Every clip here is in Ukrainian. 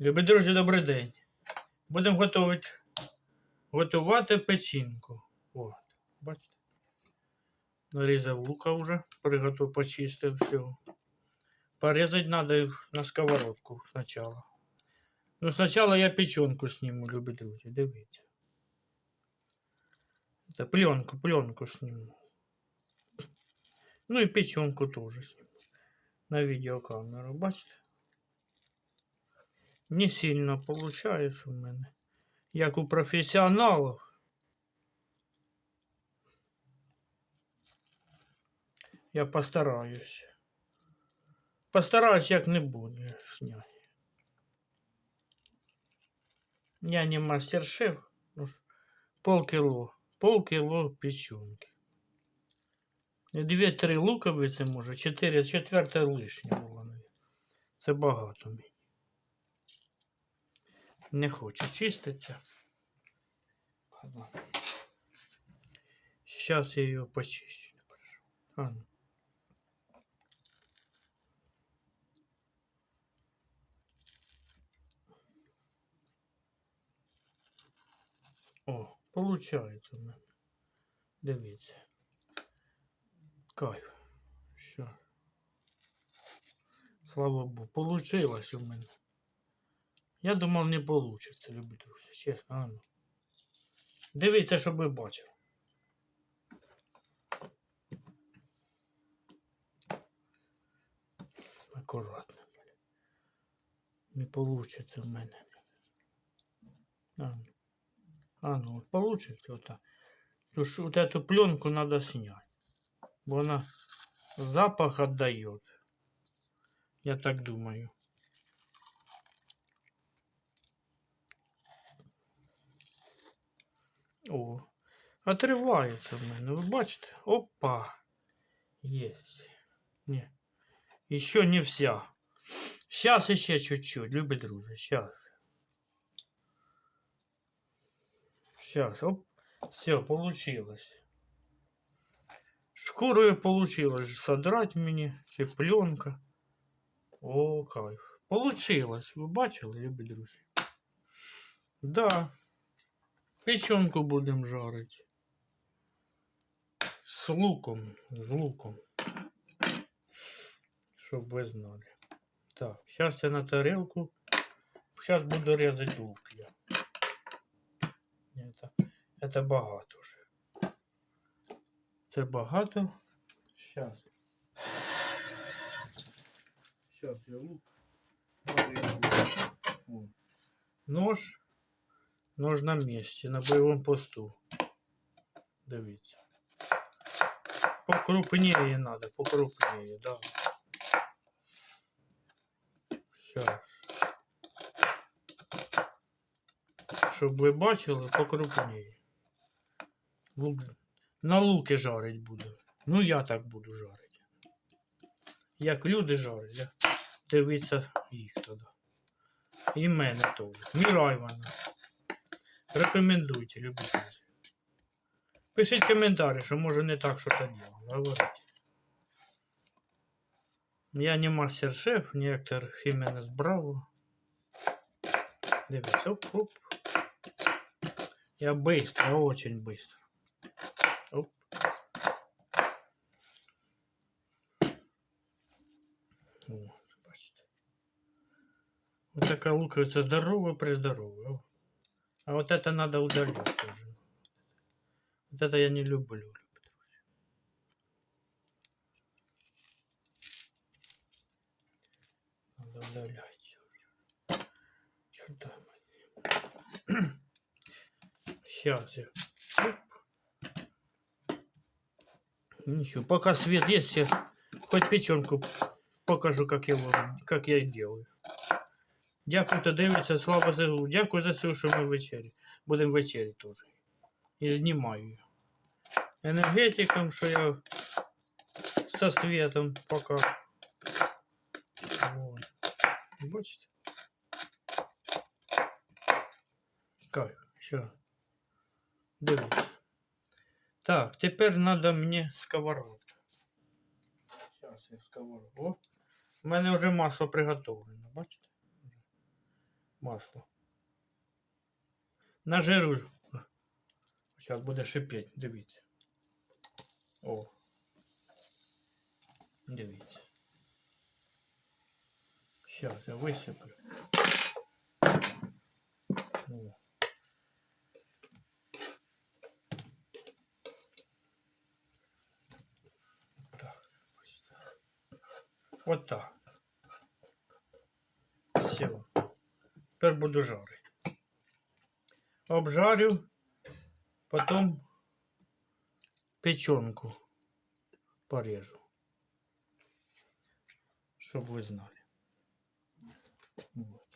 Любі друзі, добрий день. Будемо готувати, готувати печінку. От, бачите? Нарізав лука вже, приготував, почистив все. Порезать треба на сковородку спочатку. Ну, спочатку я печенку сниму, любі друзі, дивіться. Це пленку, пленку сниму. Ну і печенку теж сниму. На відеокамеру, бачите? Не сильно получается у мене. Як у професіоналів. Я постараюсь. Постараюсь як-небудь зняти. Я не мастер-шеф. ну, Полкило. Полкило печенки. Дві-три луковиці може, чотири, четверте лишнє було. навіть. Це багато мені. Не хоче чиститься. Ладно. Сейчас я ее почищу. ну. О, получається в мене. Дивіться. Кайф. Що? Слава Богу, получилось у мене. Я думав, не вийде, любі друзі, чесно. Ну. Дивіться, щоб ви бачили. Акуратно. Не вийде в мене. А, ну. ну, от получится вот так. Тож вот эту пленку надо снять. Бо вона запах отдает. Я так думаю. О, отривається в мене. Ви бачите? Опа. Есть. Не. Еще не вся. Сейчас еще чуть-чуть, любі друзі. Сейчас. Сейчас. Оп. Все, получилось. Шкурою получилось содрать мені. Чи пленка. О, кайф. Получилось. Ви бачили, любі друзі? Да. Печенку будемо жарити. З луком. З луком. Щоб ви знали. Так, зараз я на тарелку. Зараз буду резати лук я. Это, это багато вже. Це багато. Зараз. Зараз я лук. Нож. На місці, на бойовому посту. Дивіться. Покрупніє надо, покрупніє, да. Щас. Щоб ви бачили, покрупніє. Лук... На луки жарить буду. Ну я так буду жарити. Як люди жарять, я дивіться їх тоді. І мене теж. Міра Івана. Рекомендуйте, любителі. Пишіть коментарі, що може не так, що то діло. Говорите. Я не мастер-шеф, не актор Хіменес Браво. Дивіться, оп-оп. Я быстро, очень быстро. Оп. О, бачите. Вот такая луковица здоровая, прездоровая. А вот это надо удалить тоже. Вот это я не люблю. Надо удалять. Черта Сейчас я. Ничего, пока свет есть, я хоть печенку покажу, как его- как я делаю. Дякую, хто дивиться, слава ЗСУ. Дякую за все, що ми вечері. Будемо вечері теж. І знімаю. Енергетиком, що я со светом пока. Вот. Бачите? Кайф. Все. Дивіться. Так, тепер треба мені сковородка. Зараз я сковородку. У мене вже масло приготовлено, бачите? масло. На жиру. Зараз буде шипіти, дивіться. О. Дивіться. Зараз я висиплю. О. Так. ось так. Вот так. Все. Тепер буду жарити. Обжарю, потом печенку порежу. Щоб ви знали. Вот.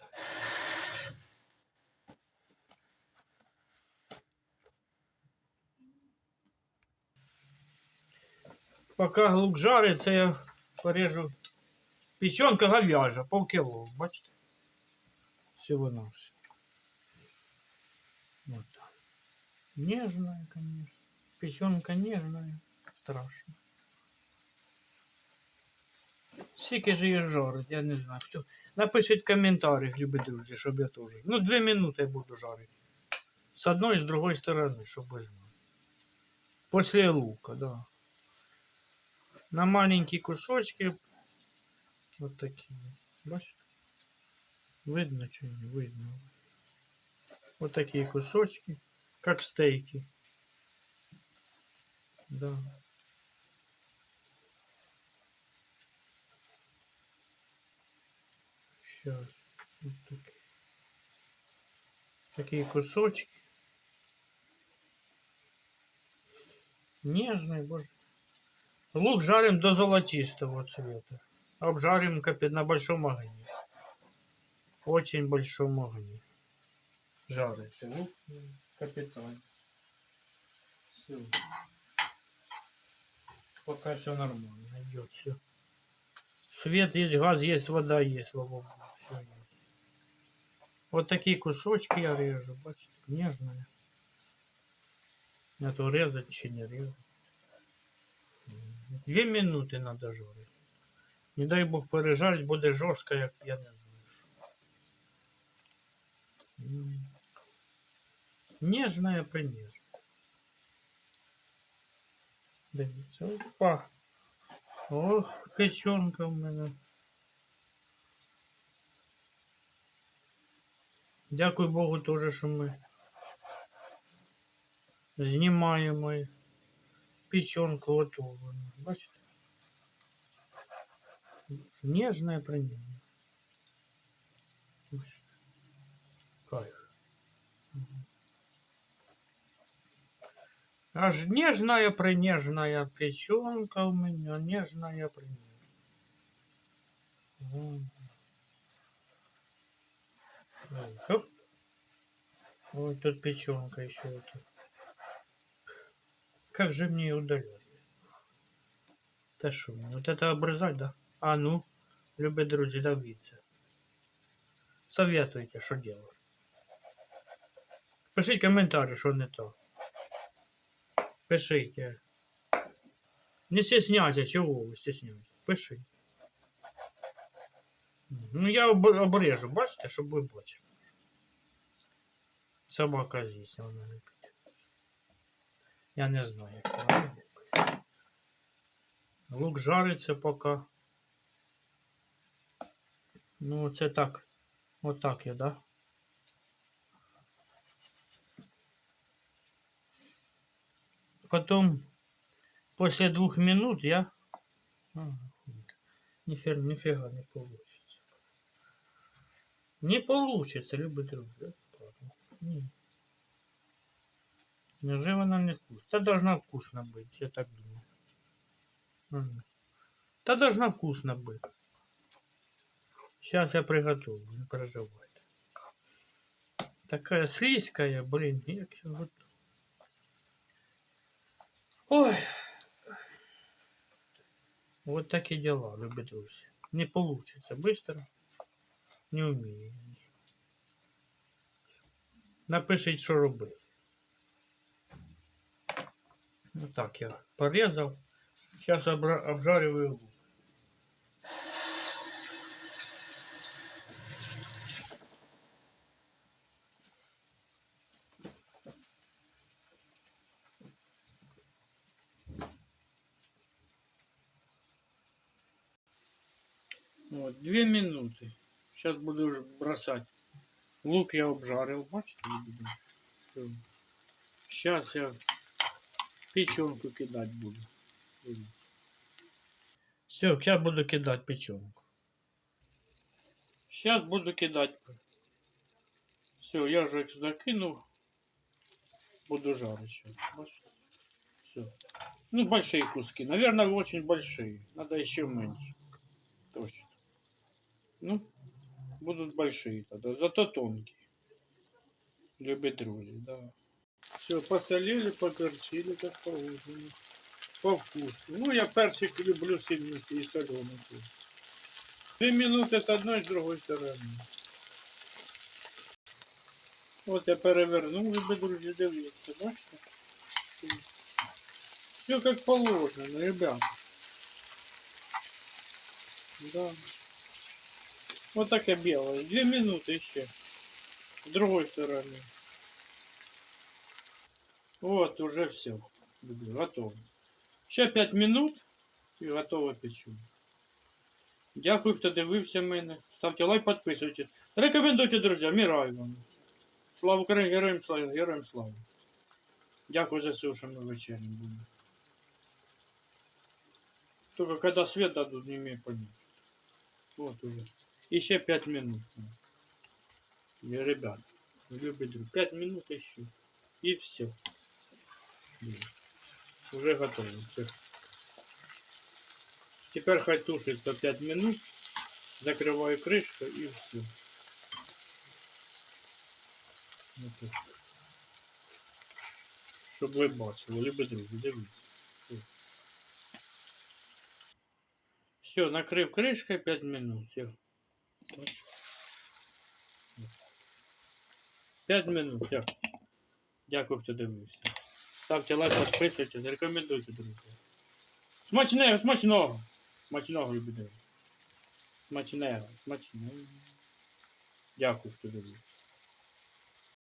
Пока лук жариться, я порежу печенка говяжа, полкило, бачите? Всего на все. Вот. Нежная, конечно. Печенка нежная. Страшно. Скільки ж її жарить, я не знаю. Хто... Напишіть в коментарях, любі друзі, щоб я теж. Ну, дві минути буду жарити. З одної і з другої сторони, щоб ви знали. Після лука, да. На маленькі кусочки. Вот такі. Бачите? Видно чи не видно? Вот такие кусочки, как стейки. Да. Сейчас. Вот такие. Такие кусочки. Нежный, боже. Лук жарим до золотистого цвета. Обжарим капец на большом огне. Очень большом огне. Жарится лук капитально. Все. Пока все нормально идет все. Свет есть, газ есть, вода есть, слава богу. Всё есть. Вот такие кусочки я режу, бачите, нежные. А то резать чи не резать. Две минуты надо жарить. Не дай Бог пережарить, буде жорстко, як я не знаю. Нежная принежная. Дивіться, опа. Ох, печенка в мене. Дякую Богу теж, що ми знімаємо і печенку готову. Бачите? Нежная принежная. Аж нежная принежная печенка у меня, нежная принежная. Вон. Ой, Хоп. Ой, тут печенка еще это. Как же мне ее удалять? Та що, мені, вот это обрезать, да? А ну, любі друзі, дивіться. Советуйте, що делать. Пишіть коментарі, що не то. Пишите. Не стесняйся, чого ви стесняєтесь? Пишіть. Ну я обрежу, бачите, щоб ви бачили. Собака здесь, вона липить. Я не знаю, як вона липить. Лук жариться поки. Ну, це так. Отак я, да? Потом, после двух минут я... А, нифига, нифига не получится. Не получится, любый друг. да? Неужели она не вкусная? Да должна вкусно быть, я так думаю. Мгм. Да должна вкусно быть. Сейчас я приготовлю, не переживайте. Такая слизкая, блин, як вот. Ой. Вот такие дела, любые друзья. Не получится быстро. Не умею. Напишіть, що робити. Ну так я порезал. Сейчас обжариваю Вот, две минуты. Сейчас буду уже бросать. Лук я обжарил, бачите? Сейчас я печенку кидать буду. Все, сейчас буду кидать печенку. Сейчас буду кидать. Все, я уже их сюда кинул. Буду жарить сейчас. Все. Ну, большие куски. Наверное, очень большие. Надо еще меньше. Точно. Ну, будут большие тогда. Зато тонкие. Любят друзья, да. Все, посолили, поперчили, как положено. По вкусу. Ну, я перчик люблю сильно и соленый. Две минуты с одной, с другой стороны. От я перевернув, любі друзі, дивіться, бачите? Все как положено, ребята. Да. Вот таке белое. Две минуты еще. С другой стороны. Вот, уже все. Готово. Ще 5 минут і готово печу. Дякую, хто дивився мене. Ставте лайк, підписуйтесь. Рекомендуйте, друзі, міраю вам. Слава Україні, героям слава, героям слава. Дякую за все, що ми вечером будемо. Только когда свет дадут, не имею понятия. Вот уже. Еще 5 минут. И, ребят, любит друг. 5 минут еще. И все. Уже готово. Всё. Теперь хай тушится 5 минут. Закрываю крышку и все. Вот так. Щоб ви бачили, любі друзі, дивіться. Все, накрив кришкою 5 минут. Все. 5 минут, дякую. Дякую, хто дивився. Ставте лайк, підписуйтесь, рекомендуйте, друзі. Смачного, смачного! Смачного, любите. Смачного, смачного. Дякую, хто дивився.